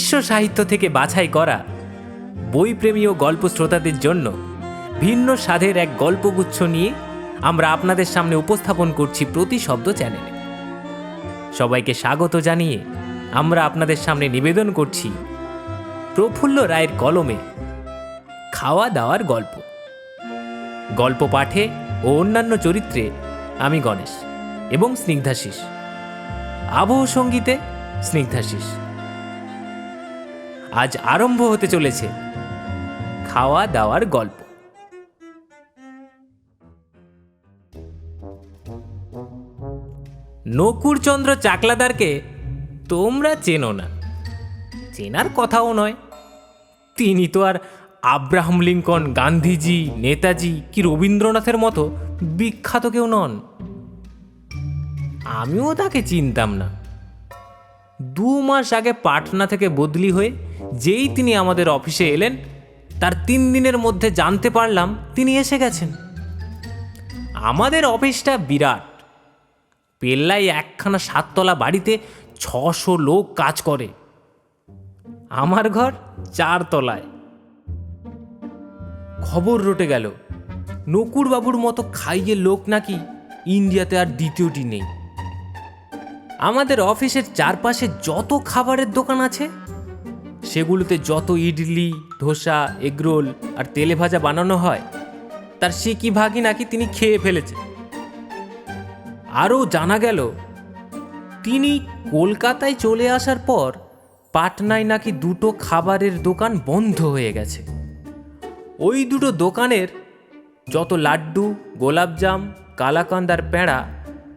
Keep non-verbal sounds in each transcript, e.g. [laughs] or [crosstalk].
বিশ্ব সাহিত্য থেকে বাছাই করা বইপ্রেমী ও গল্প শ্রোতাদের জন্য ভিন্ন স্বাদের এক গল্পগুচ্ছ নিয়ে আমরা আপনাদের সামনে উপস্থাপন করছি প্রতি শব্দ চ্যানেলে। সবাইকে স্বাগত জানিয়ে আমরা আপনাদের সামনে নিবেদন করছি প্রফুল্ল রায়ের কলমে খাওয়া দাওয়ার গল্প। গল্প পাঠে ও অন্যান্য চরিত্রে আমি গণেশ এবং স্নিগ্ধাশিস আবহ সঙ্গীতে স্নিগ্ধাশিস আজ আরম্ভ হতে চলেছে খাওয়া দাওয়ার গল্প। নকুরচন্দ্র চাকলাদারকে তোমরা চেনো না। চেনার কথাও নয়। তিনি তো আর আব্রাহাম লিঙ্কন, গান্ধীজি, নেতাজি কি রবীন্দ্রনাথের মতো বিখ্যাত কেউ নন। আমিও তাকে চিনতাম না। দু মাস আগে পাটনা থেকে বদলি হয়ে যেই তিনি আমাদের অফিসে এলেন, তার তিন দিনের মধ্যে জানতে পারলাম তিনি এসে গেছেন। আমাদের অফিসটা বিরাট। পেল্লাই একখানা সাততলা বাড়িতে ছশো লোক কাজ করে। আমার ঘর চার তলায় খবর রটে গেল, নকুরবাবুর মতো খাইয়ে লোক নাকি ইন্ডিয়াতে আর দ্বিতীয়টি নেই। আমাদের অফিসের চারপাশে যত খাবারের দোকান আছে সেগুলোতে যত ইডলি, ধোসা, এগরোল আর তেলে ভাজা বানানো হয়, তার সে কি ভাগই নাকি তিনি খেয়ে ফেলেছে আরও জানা গেল, তিনি কলকাতায় চলে আসার পর পাটনায় নাকি দুটো খাবারের দোকান বন্ধ হয়ে গেছে। ওই দুটো দোকানের যত লাড্ডু, গোলাপজাম, কালাকান্দ আর প্যাঁড়া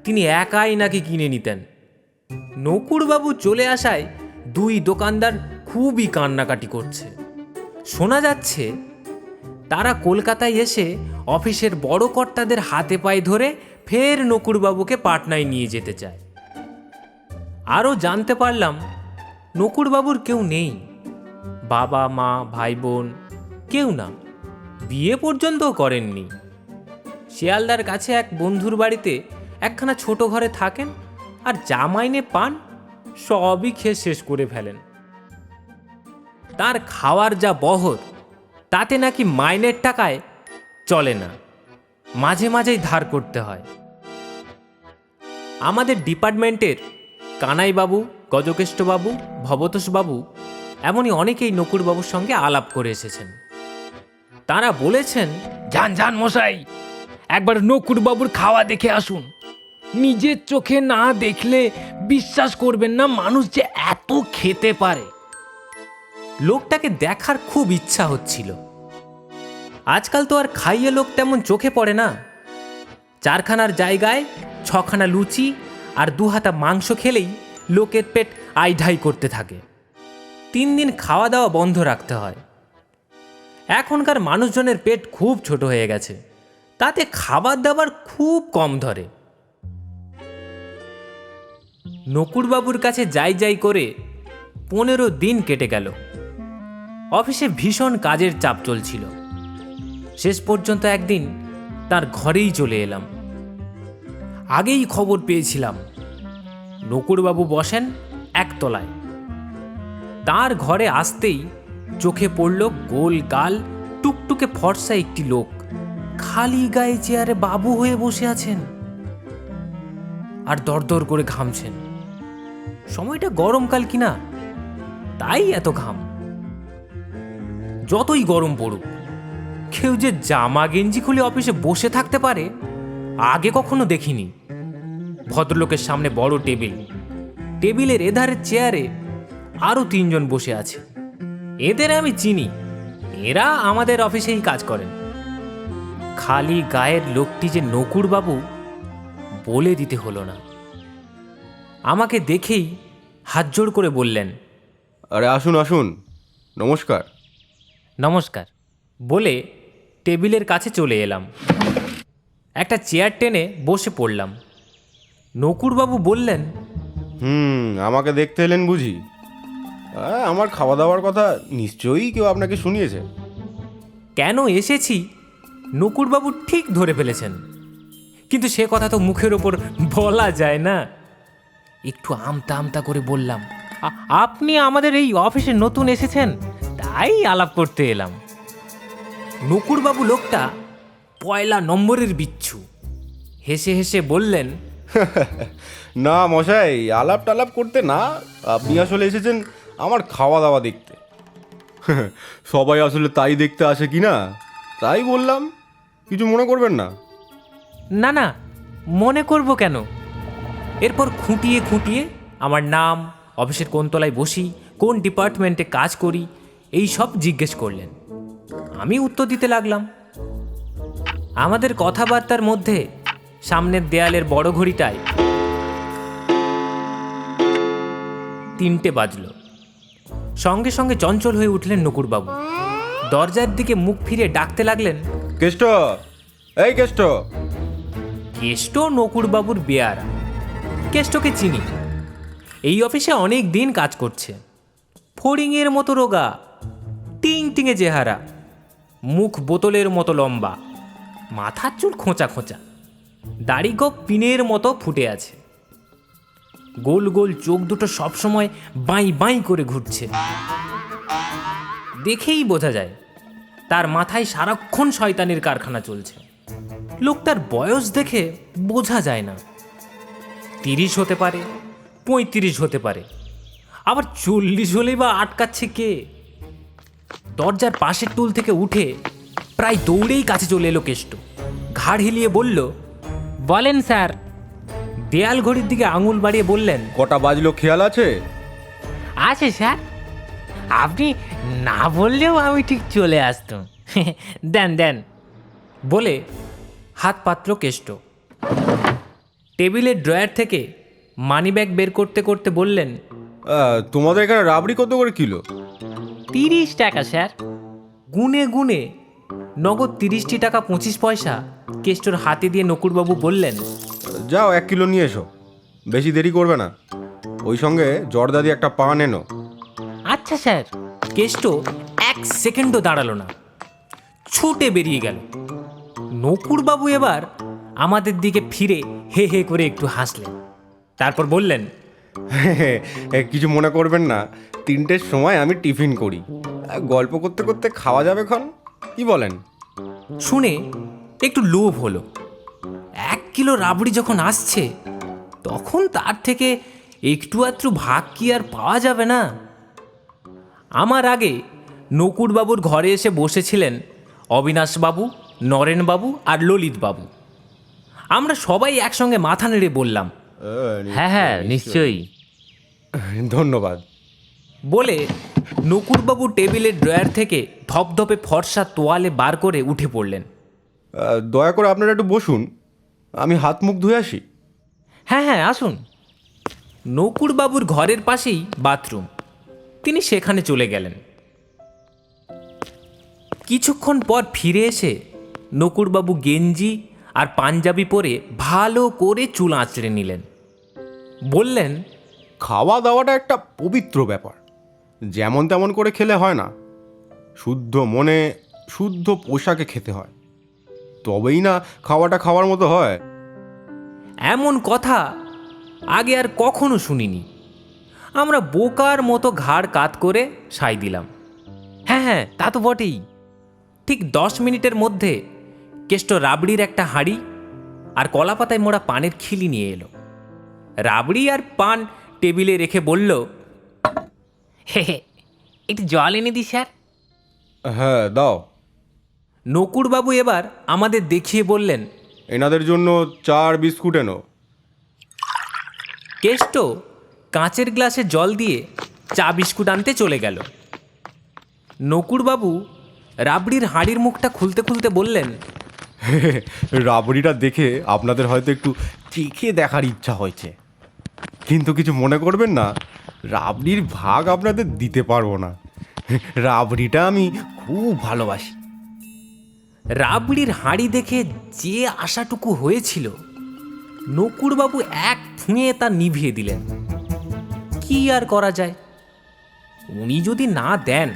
তিনি একাই নাকি কিনে নিতেন। নকুরবাবু চলে আসায় দুই দোকানদার খুবই কান্নাকাটি করছে। শোনা যাচ্ছে, তারা কলকাতায় এসে অফিসের বড় কর্তাদের হাতে পায়ে ধরে ফের নকুরবাবুকে পাটনায় নিয়ে যেতে চায়। আরও জানতে পারলাম, নকুরবাবুর কেউ নেই। বাবা, মা ভাই বোন কেউ না। বিয়ে পর্যন্তও করেননি। শিয়ালদার কাছে এক বন্ধুর বাড়িতে একখানা ছোট ঘরে থাকেন আর যা মাইনে পান, সবই খেয়ে শেষ করে ফেলেন। তার খাওয়ার যা বহর, তাতে নাকি মাইনের টাকায় চলে না। মাঝে মাঝেই ধার করতে হয়। আমাদের ডিপার্টমেন্টের কানাইবাবু, গজকেষ্টবাবু, ভবতোষবাবু এমনই অনেকেই নকুরবাবুর সঙ্গে আলাপ করে এসেছেন। তারা বলেছেন যান যান মশাই, একবার নকুরবাবুর খাওয়া দেখে আসুন। নিজের চোখে না দেখলে বিশ্বাস করবেন না মানুষ যে এত খেতে পারে। লোকটাকে দেখার খুব ইচ্ছা হচ্ছিল। আজকাল তো আর খাইয়ে লোক তেমন চোখে পড়ে না। চারখানার জায়গায় ছখানা লুচি আর দু হাতা মাংস খেলেই লোকের পেট আইঢাই করতে থাকে। তিন দিন খাওয়া দাওয়া বন্ধ রাখতে হয়। এখনকার মানুষজনের পেট খুব ছোট হয়ে গেছে। তাতে খাবার দাবার খুব কম ধরে। নকুরবাবুর কাছে যাই যাই করে পনেরো দিন কেটে গেল। অফিসে ভীষণ কাজের চাপ চলছিল। শেষ পর্যন্ত একদিন তার ঘরেই চলে এলাম। আগেই খবর পেয়েছিলাম, নকুরবাবু বসেন একতলায়। তার ঘরে আসতেই চোখে পড়ল গোল গাল, টুকটুকে ফর্সা একটি লোক। খালি গায়ে চেয়ারে বাবু হয়ে বসে আছেন। আর দরদর করে ঘামছেন। সময়টা গরমকাল কিনা? তাই এত ঘাম। যতই গরম পড়ুক, কেউ যে জামা গেঞ্জি খুলে অফিসে বসে থাকতে পারে, আগে কখনো দেখিনি। ভদ্রলোকের সামনে বড় টেবিল। টেবিলের এধারের চেয়ারে আরও তিনজন বসে আছে। এদের আমি চিনি। এরা আমাদের অফিসেই কাজ করেন। খালি গায়ের লোকটি যে নকুরবাবু বলে দিতে হলো না। আমাকে দেখেই হাত জোড় করে বললেন, আরে আসুন আসুন। নমস্কার। নমস্কার বলে টেবিলের কাছে চলে এলাম। একটা চেয়ার টেনে বসে পড়লাম। নকুরবাবু বললেন হুম আমাকে দেখতে এলেন বুঝি? আহ, আমার খাওয়া দাওয়ার কথা নিশ্চয়ই কেউ আপনাকে শুনিয়েছে। কেন এসেছি? নকুরবাবু ঠিক ধরে ফেলেছেন। কিন্তু সে কথা তো মুখের ওপর বলা যায় না। একটু আমতা আমতা করে বললাম আপনি আমাদের এই অফিসে নতুন এসেছেন? তাই আলাপ করতে এলাম। নকুরবাবু লোকটা পয়লা নম্বরের বিচ্ছু। হেসে হেসে বললেন [laughs] না মশাই আলাপ টালাপ করতে না। আপনি আসলে এসেছেন আমার খাওয়া দাওয়া দেখতে। [laughs] সবাই আসলে তাই দেখতে আসে কি না? তাই বললাম কিছু মনে করবেন না? না না মনে করব কেন? এরপর খুঁটিয়ে খুঁটিয়ে আমার নাম অফিসের কোন তলায় বসি কোন ডিপার্টমেন্টে কাজ করি এই সব জিজ্ঞেস করলেন। আমি উত্তর দিতে লাগলাম। আমাদের কথাবার্তার মধ্যে সামনের দেয়ালের বড় ঘড়িটায় তিনটে বাজলো। সঙ্গে সঙ্গে চঞ্চল হয়ে উঠলেন নকুরবাবু। দরজার দিকে মুখ ফিরে ডাকতে লাগলেন কেষ্ট এই কেষ্ট। কেষ্ট নকুরবাবুর বেয়ারা। কেষ্টকে চিনি। এই অফিসে অনেক দিন কাজ করছে। ফড়িংয়ের মতো রোগা। টিং চেহারা, মুখ বোতলের মতো লম্বা, মাথার চুল খোঁচা খোঁচা, দাড়ি গোপ পিনের মতো ফুটে আছে। গোল গোল চোখ দুটো সবসময় বাঁই বাঁই করে ঘুরছে। দেখেই বোঝা যায়, তার মাথায় সারাক্ষণ শয়তানের কারখানা চলছে। লোকটার বয়স দেখে বোঝা যায় না। তিরিশ হতে পারে, পঁয়ত্রিশ হতে পারে। আবার চল্লিশ হলেই বা আটকাচ্ছে কে? দরজার পাশের টুল থেকে উঠে প্রায় দৌড়েই কাছে চলে এলো কেষ্ট। ঘাড় হিলিয়ে বলল বলেন স্যার। দেয়াল ঘড়ির দিকে আঙুল বাড়িয়ে বললেন কটা বাজলো খেয়াল আছে? আছে স্যার। আপনি না বললেও আমি ঠিক চলে আসতাম। [laughs] দেন দেন। বলে হাত পাত্র কেষ্ট। টেবিলের ড্রয়ার থেকে মানিব্যাগ বের করতে করতে বললেন তোমাদের এখানে রাবড়ি কত করে কিলো? তিরিশ টাকা স্যার। গুনে গুনে নগদ তিরিশটি টাকা পঁচিশ পয়সা কেষ্টর হাতে দিয়ে নকুরবাবু বললেন যাও এক কিলো নিয়ে এসো। বেশি দেরি করবে না। ওই সঙ্গে জর্দাদি একটা পান এনো। আচ্ছা স্যার। কেষ্ট এক সেকেন্ডও দাঁড়াল না। ছুটে বেরিয়ে গেল। নকুরবাবু এবার আমাদের দিকে ফিরে হে হে করে একটু হাসলেন। তারপর বললেন [laughs] কিছু মনে করবেন না। তিনটের সময় আমি টিফিন করি। গল্প করতে করতে খাওয়া যাবে খন কি বলেন? শুনে একটু লোভ হলো। এক কিলো রাবড়ি যখন আসছে, তখন তার থেকে একটু আধটু ভাগ কি আর পাওয়া যাবে না? আমার আগে নকুরবাবুর ঘরে এসে বসেছিলেন অবিনাশবাবু, নরেনবাবু আর ললিতবাবু। আমরা সবাই একসঙ্গে মাথা নেড়ে বললাম হ্যাঁ হ্যাঁ নিশ্চয়ই। ধন্যবাদ। বলে নকুরবাবু টেবিলের ড্রয়ার থেকে ধপধপে ফর্সা তোয়ালে বার করে উঠে পড়লেন। দয়া করে আপনারা একটু বসুন আমি হাত মুখ ধুয়ে আসি। হ্যাঁ হ্যাঁ আসুন। নকুরবাবুর ঘরের পাশেই বাথরুম। তিনি সেখানে চলে গেলেন। কিছুক্ষণ পর ফিরে এসে নকুরবাবু গেঞ্জি আর পাঞ্জাবি পরে ভালো করে চুল আঁচড়ে নিলেন। বললেন, খাওয়া দাওয়াটা একটা পবিত্র ব্যাপার। যেমন তেমন করে খেলে হয় না। শুদ্ধ মনে, শুদ্ধ পোশাকে খেতে হয়। তবেই না খাওয়াটা খাওয়ার মতো হয়। এমন কথা আগে আর কখনো শুনিনি। আমরা বোকার মতো ঘাড় কাত করে সাই দিলাম। হ্যাঁ হ্যাঁ তা তো বটেই। ঠিক দশ মিনিটের মধ্যে কেষ্ট রাবড়ির একটা হাঁড়ি আর কলাপাতায় মোড়া পানের খিলি নিয়ে এলো। রাবড়ি আর পান টেবিলে রেখে বলল হে হে একটু জল এনে দি স্যার। হ্যাঁ দাও। নকুরবাবু এবার আমাদের দেখিয়ে বললেন এনাদের জন্য চার বিস্কুট এনো। কেষ্ট কাঁচের গ্লাসে জল দিয়ে চা বিস্কুট আনতে চলে গেল। নকুরবাবু রাবড়ির হাঁড়ির মুখটা খুলতে খুলতে বললেন রাবড়িটা দেখে আপনাদের হয়তো একটু চেখে দেখার ইচ্ছা হয়েছে। কিন্তু কিছু মনে করবেন না, রাবড়ির ভাগ আপনাদের দিতে পারব না। রাবড়িটা আমি খুব ভালোবাসি। রাবড়ির হাঁড়ি দেখে যে আশাটুকু হয়েছিল, নকুরবাবু এক ফুঁয়ে তা নিভিয়ে দিলেন। কি আর করা যায়? উনি যদি না দেন,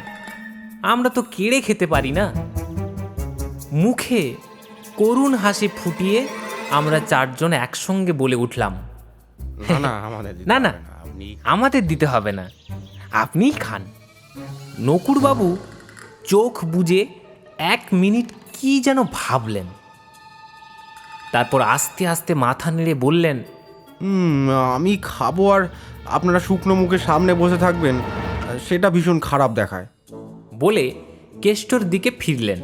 আমরা তো কেড়ে খেতে পারি না। মুখে করুণ হাসি ফুটিয়ে আমরা চারজন একসঙ্গে বলে উঠলাম। না না আমাদের দিতে না না হবে আমাদের দিতে হবে না। আপনিই খান। নকুরবাবু চোখ বুজে এক মিনিট কি যেন ভাবলেন। তারপর আস্তে আস্তে মাথা নেড়ে বললেন হুম আমি খাব আর আপনারা শুকনো মুখে সামনে বসে থাকবেন সেটা ভীষণ খারাপ দেখায়। বলে কেষ্টর দিকে ফিরলেন।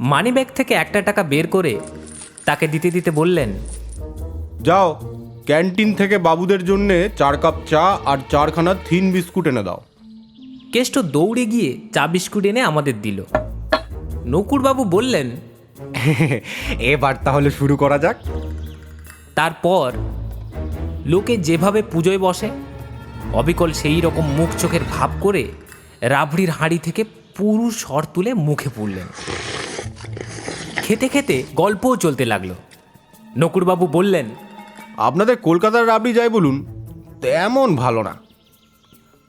মানিব্যাগ থেকে একটা টাকা বের করে তাকে দিতে দিতে বললেন যাও। ক্যান্টিন থেকে বাবুদের জন্যে চার কাপ চা আর চারখানা থিন বিস্কুট এনে দাও। কেষ্ট দৌড়ে গিয়ে চা বিস্কুট এনে আমাদের দিল। নকুরবাবু বললেন [laughs] এবার তাহলে শুরু করা যাক। তারপর লোকে যেভাবে পুজোয় বসে অবিকল সেই রকম মুখ চোখের ভাব করে রাবড়ির হাঁড়ি থেকে পুরু স্বর তুলে মুখে পুরলেন খেতে খেতে গল্পও চলতে লাগল। নকুরবাবু বললেন আপনাদের কলকাতার রাবড়ি যাই বলুন তেমন ভালো না।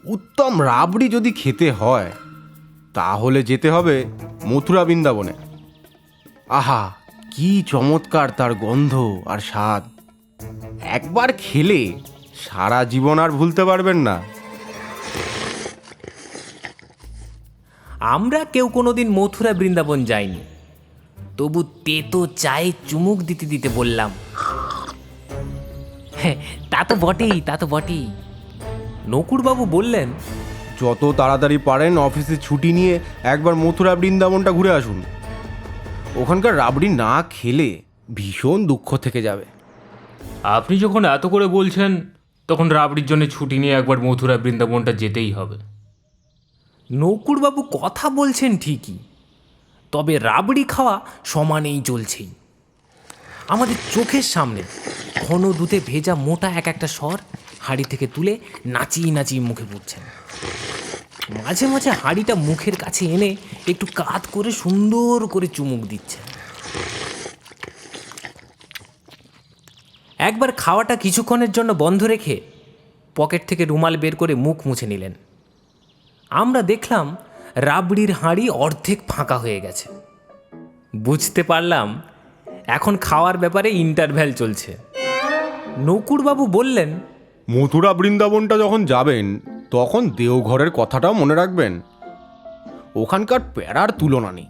উত্তম রাবড়ি যদি খেতে হয় তাহলে যেতে হবে মথুরা বৃন্দাবনে। আহা কি চমৎকার তার গন্ধ আর স্বাদ। একবার খেলে সারা জীবন আর ভুলতে পারবেন না। আমরা কেউ কোনোদিন মথুরা বৃন্দাবন যাইনি। তবু তেতো চায়ে চুমুক দিতে দিতে বললাম "হ্যাঁ, তা তো বটেই তা তো বটেই। নকুরবাবু বললেন যত তাড়াতাড়ি পারেন অফিসে ছুটি নিয়ে একবার মথুরা বৃন্দাবনটা ঘুরে আসুন। ওখানকার রাবড়ি না খেলে ভীষণ দুঃখ থেকে যাবে। আপনি যখন এত করে বলছেন তখন রাবড়ির জন্য ছুটি নিয়ে একবার মথুরা বৃন্দাবনটা যেতেই হবে। নকুরবাবু কথা বলছেন ঠিকই তবে রাবড়ি খাওয়া সমানেই চলছেই। আমাদের চোখের সামনে ঘন দুধে ভেজা মোটা এক একটা স্বর হাঁড়ি থেকে তুলে নাচিয়ে নাচিয়ে মুখে পুড়ছেন মাঝে মাঝে হাঁড়িটা মুখের কাছে এনে একটু কাত করে সুন্দর করে চুমুক দিচ্ছেন। একবার খাওয়াটা কিছুক্ষণের জন্য বন্ধ রেখে পকেট থেকে রুমাল বের করে মুখ মুছে নিলেন। আমরা দেখলাম রাবড়ির হাঁড়ি অর্ধেক ফাঁকা হয়ে গেছে। বুঝতে পারলাম খাওয়ার ব্যাপারে ইন্টারভ্যাল চলছে। নকুরবাবু বললেন মথুরা বৃন্দাবনটা যখন যাবেন তখন দেওঘরের কথাটাও মনে রাখবেন। ওখানকার প্যারার তুলনা নেই।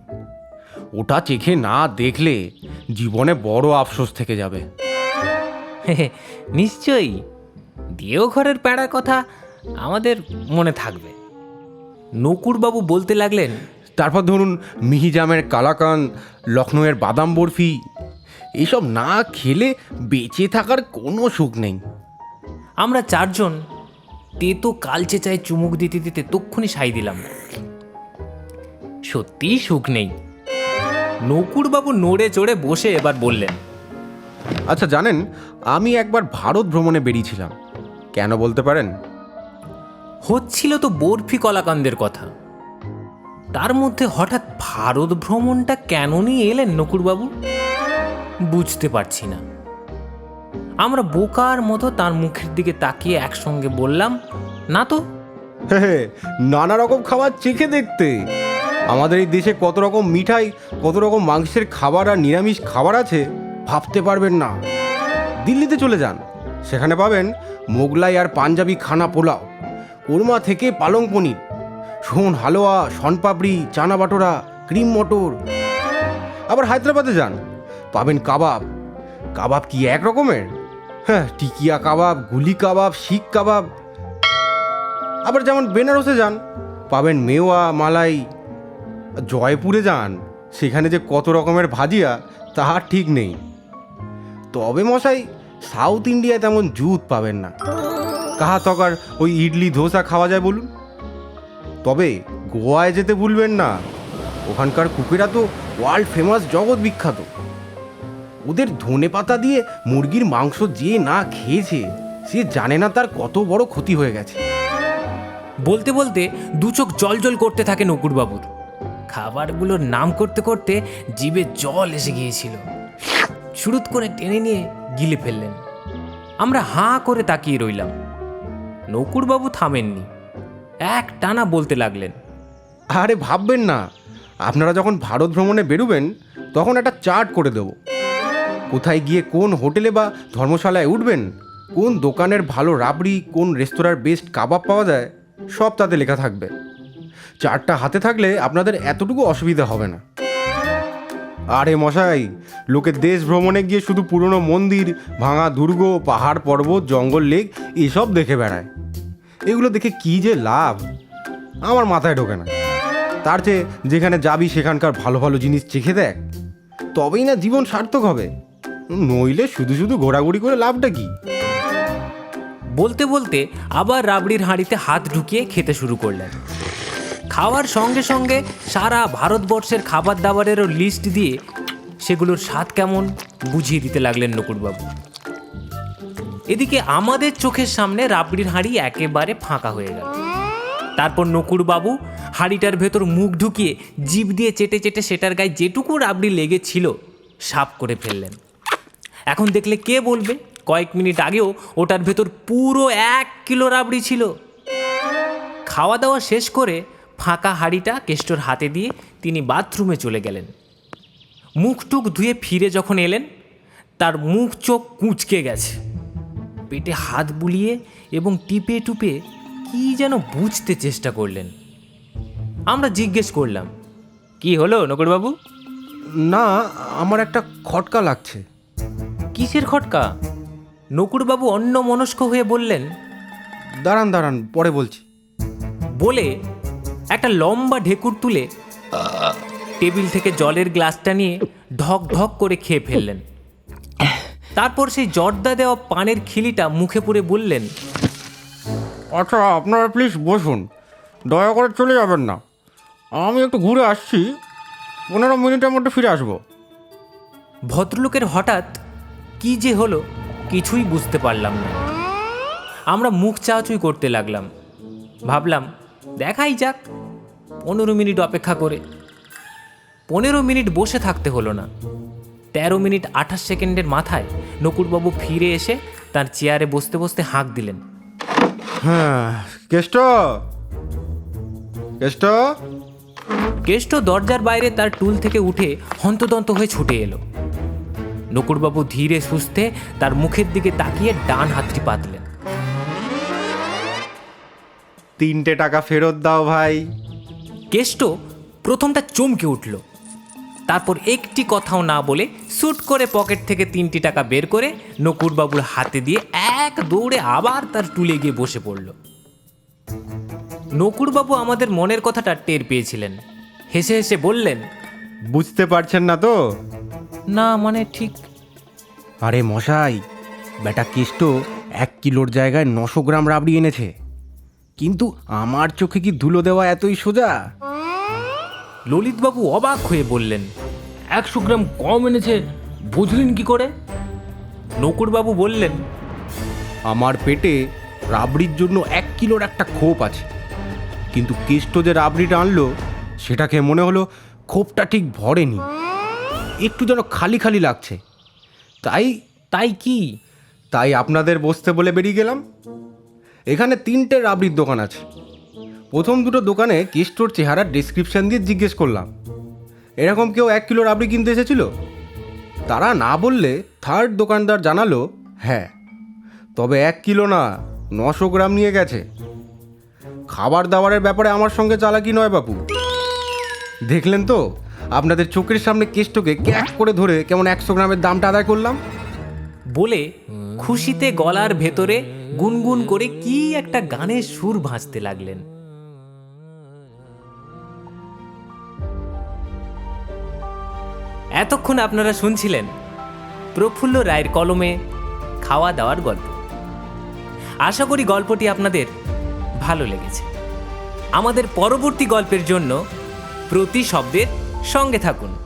ওটা চেখে না দেখলে জীবনে বড় আফসোস থেকে যাবে। নিশ্চয়ই। দেওঘরের প্যাড়ার কথা আমাদের মনে থাকবে। নকুরবাবু বলতে লাগলেন তারপর ধরুন মিহিজামের কালাকান লখনৌয়ের বাদাম বরফি এসব না খেলে বেঁচে থাকার কোনো সুখ নেই। আমরা চারজন তেতো কালচে চায় চুমুক দিতে দিতে তক্ষুনি সাই দিলাম। সত্যিই সুখ নেই। নকুরবাবু নড়ে চড়ে বসে এবার বললেন আচ্ছা জানেন আমি একবার ভারত ভ্রমণে বেরিয়েছিলাম। কেন বলতে পারেন? হচ্ছিল তো বরফি কলাকান্দের কথা। তার মধ্যে হঠাৎ ভারত ভ্রমণটা কেন নিয়ে এলেন নকুরবাবু? বুঝতে পারছি না। আমরা বোকার মতো তার মুখের দিকে তাকিয়ে একসঙ্গে বললাম, না তো? নানা রকম খাবার চেখে দেখতে। আমাদের এই দেশে কত রকম মিঠাই, কত রকম মাংসের খাবার আর নিরামিষ খাবার আছে, ভাবতে পারবেন না। দিল্লিতে চলে যান। সেখানে পাবেন মোগলাই আর পাঞ্জাবি খানা পোলাও, কোরমা থেকে পালং পনির সোন হালুয়া, শনপাপড়ি, চানা বাটোরা, ক্রিম মটর। আবার হায়দ্রাবাদে যান, পাবেন কাবাব। কাবাব কি এক রকমের? হ্যাঁ টিকিয়া কাবাব, গুলি কাবাব, শিখ কাবাব। আবার যেমন বেনারসে যান, পাবেন মেওয়া, মালাই। জয়পুরে যান, সেখানে যে কত রকমের ভাজিয়া, তাহার ঠিক নেই। তবে মশাই, সাউথ ইন্ডিয়ায় তেমন জুত পাবেন না। কাহা তকার ওই ইডলি ধোসা খাওয়া যায় বলুন? তবে গোয়ায় যেতে ভুলবেন না। ওখানকার কুকেরা তো ওয়ার্ল্ড ফেমাস জগৎ বিখ্যাত। ওদের ধনে পাতা দিয়ে মুরগির মাংস যে না খেয়েছে, সে জানে না তার কত বড় ক্ষতি হয়ে গেছে। বলতে বলতে দু চোখ জল জল করতে থাকে নকুরবাবুর। খাবারগুলোর নাম করতে করতে জিভে জল এসে গিয়েছিল। শুরুত করে টেনে নিয়ে গিলে ফেললেন। আমরা হাঁ করে তাকিয়ে রইলাম। নকুরবাবু থামেননি। এক টানা বলতে লাগলেন। আরে ভাববেন না। আপনারা যখন ভারত ভ্রমণে বেরোবেন, তখন একটা চার্ট করে দেব। কোথায় গিয়ে কোন হোটেলে বা ধর্মশালায় উঠবেন, কোন দোকানের ভালো রাবড়ি, কোন রেস্তোরাঁর বেস্ট কাবাব পাওয়া যায়, সব তাতে লেখা থাকবে। চারটা হাতে থাকলে আপনাদের এতটুকু অসুবিধা হবে না। আরে মশাই লোকে দেশ ভ্রমণে গিয়ে শুধু পুরনো মন্দির, ভাঙা দুর্গ, পাহাড় পর্বত, জঙ্গল, লেক, এসব দেখে বেড়ায়। এগুলো দেখে কি যে লাভ? আমার মাথায় ঢোকে না। তার চেয়ে যেখানে যাবি সেখানকার ভালো ভালো জিনিস চেখে দেখ। তবেই না জীবন সার্থক হবে। নইলে শুধু শুধু ঘোরাঘুরি করে লাভটা কি? বলতে বলতে আবার রাবড়ির হাঁড়িতে হাত ঢুকিয়ে খেতে শুরু করলেন। খাওয়ার সঙ্গে সঙ্গে সারা ভারতবর্ষের খাবার দাবারেরও লিস্ট দিয়ে সেগুলোর স্বাদ কেমন বুঝিয়ে দিতে লাগলেন নকুরবাবু এদিকে আমাদের চোখের সামনে রাবড়ির হাঁড়ি একেবারে ফাঁকা হয়ে গেল। তারপর নকুরবাবু হাঁড়িটার ভেতর মুখ ঢুকিয়ে জিভ দিয়ে চেটে চেটে সেটার গায়ে যেটুকু রাবড়ি লেগেছিল, সাফ করে ফেললেন। এখন দেখলে কে বলবে, কয়েক মিনিট আগেও ওটার ভেতর পুরো এক কিলো রাবড়ি ছিল। খাওয়া দাওয়া শেষ করে ফাঁকা হাঁড়িটা কেষ্টর হাতে দিয়ে তিনি বাথরুমে চলে গেলেন। মুখ টুক ধুয়ে ফিরে যখন এলেন, তার মুখ চোখ কুঁচকে গেছে। পেটে হাত বুলিয়ে এবং টিপে টুপে কি যেন বুঝতে চেষ্টা করলেন। আমরা জিজ্ঞেস করলাম কি হলো নকরবাবু? না আমার একটা খটকা লাগছে। কিসের খটকা? নকুরবাবু অন্য মনস্ক হয়ে বললেন দাঁড়ান দাঁড়ান পরে বলছি। বলে একটা লম্বা ঢেকুর তুলে টেবিল থেকে জলের গ্লাসটা নিয়ে ঢক ঢক করে খেয়ে ফেললেন। তারপর সেই জর্দা দেওয়া পানের খিলিটা মুখে পুরে বললেন আচ্ছা আপনারা প্লিজ বসুন। দয়া করে চলে যাবেন না। আমি একটু ঘুরে আসছি। পনেরো মিনিটের মধ্যে ফিরে আসব। ভদ্রলোকের হঠাৎ কি যে হলো কিছুই বুঝতে পারলাম না। আমরা মুখ চাচুই করতে লাগলাম। ভাবলাম দেখাই যাক পনেরো মিনিট অপেক্ষা করে। পনেরো মিনিট বসে থাকতে হলো না। তেরো মিনিট আঠাশ সেকেন্ডের মাথায় নকুরবাবু ফিরে এসে তার চেয়ারে বসতে বসতে হাঁক দিলেন। হ্যাঁ কেষ্ট। কেষ্ট। কেষ্ট দরজার বাইরে তার টুল থেকে উঠে হন্তদন্ত হয়ে ছুটে এলো। নকুরবাবু ধীরে সুস্থে তার মুখের দিকে তাকিয়ে ডান হাতটি পাতলেন। তিনটে টাকা ফেরত দাও ভাই। কেষ্ট প্রথমটা চমকে উঠল। তারপর একটি কথাও না বলে স্যুট করে পকেট থেকে তিনটি টাকা বের করে নকুরবাবুর হাতে দিয়ে এক দৌড়ে আবার তার টুলে গিয়ে বসে পড়ল। নকুরবাবু আমাদের মনের কথাটা টের পেয়েছিলেন। হেসে হেসে বললেন বুঝতে পারছেন না তো? না মানে ঠিক। আরে মশাই বেটা কেষ্ট এক কিলোর জায়গায় নশো গ্রাম রাবড়ি এনেছে। কিন্তু আমার চোখে কি ধুলো দেওয়া এতই সোজা? ললিতবাবু অবাক হয়ে বললেন একশো গ্রাম কম এনেছে বুঝলেন কি করে? নকুরবাবু বললেন আমার পেটে রাবড়ির জন্য এক কিলোর একটা খোপ আছে। কিন্তু কেষ্ট যে রাবড়িটা আনলো সেটাকে মনে হলো খোপটা ঠিক ভরেনি। একটু যেন খালি খালি লাগছে। তাই তাই কি? তাই আপনাদের বসতে বলে বেরিয়ে গেলাম। এখানে তিনটে রাবড়ির দোকান আছে। প্রথম দুটো দোকানে কেষ্টর চেহারার ডিসক্রিপশন দিয়ে জিজ্ঞেস করলাম। এরকম কেউ এক কিলো রাবড়ি কিনতে এসেছিল? তারা না বললে থার্ড দোকানদার জানালো হ্যাঁ তবে এক কিলো না, নশো গ্রাম নিয়ে গেছে। খাবার দাবারের ব্যাপারে আমার সঙ্গে চালাকি নয় বাপু। দেখলেন তো, আপনাদের চোখের সামনে কেষ্টকে ক্যাক করে ধরে কেমন একশো গ্রামের দামটা আদায় করলাম। বলে খুশিতে গলার ভেতরে গুনগুন করে কি একটা গানের সুর ভাসতে লাগলেন। এতক্ষণ আপনারা শুনছিলেন প্রফুল্ল রায়ের কলমে খাওয়া দাওয়ার গল্প। আশা করি গল্পটি আপনাদের ভালো লেগেছে। আমাদের পরবর্তী গল্পের জন্য প্রতি শব্দের সঙ্গে থাকুন।